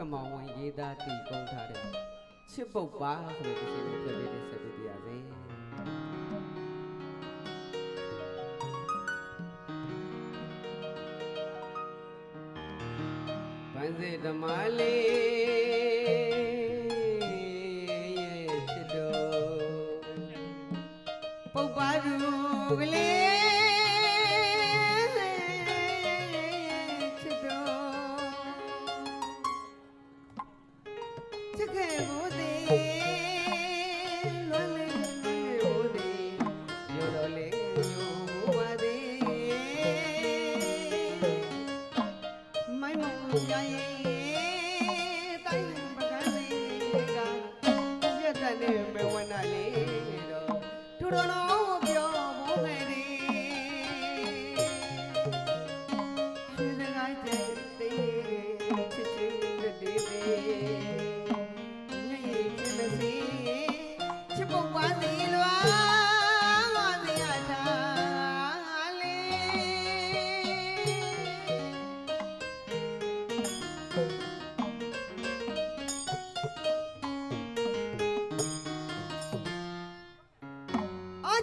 က်မောင်ဝင်ရေးသားတည်ကုန်းထားတဲ့ချစ်ပုတ်ပါဆိုတဲ့တခြင်းကိုတွေ့တဲ့ဆက်ပြီးပြရစေပန်းစေဓမ္မလေးရဲ့ချစ်တော်ပုပ်ပါသူကလေး ချစ်ခဲ့ဖို့သေးလွမ်းလေးဖို့သေးရောတော်လေးညိုပါသေးမိုင်းမရရင်တိုင်းပကန်းလေးကပြတ်တဲ့နေမဝနာလေးတော့သူတော်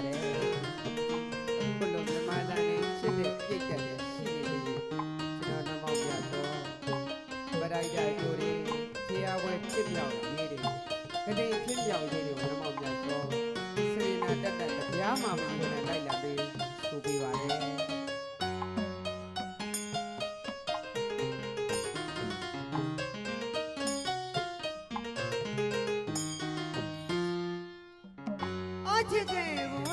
ပါတယ်ဘုလိုမြမသားနဲ့ချစ်တဲ့ပြိတ်တယ်ရှိနေတယ်ကျွန်တော်နှမောက်ပြတော့ဗရိုက်တိုင်းကိုဒီတရားဝဲဖြစ်ပြောင်းရေးတယ်ကတိဖြစ်ပြောင်းရေးတွေကိုနှမောက်ပြတော့စေနာတက်တက်တရားမှမလို့လည်းလိုက်လာပြီးဆိုပြပါတယ်အချစ်ခဲ့ဘူး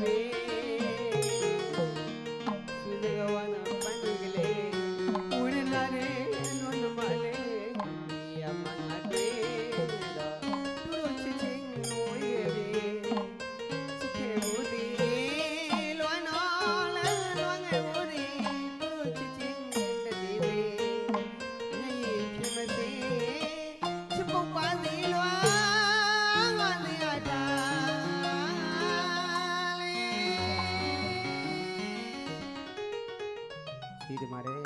me. ఇది మరే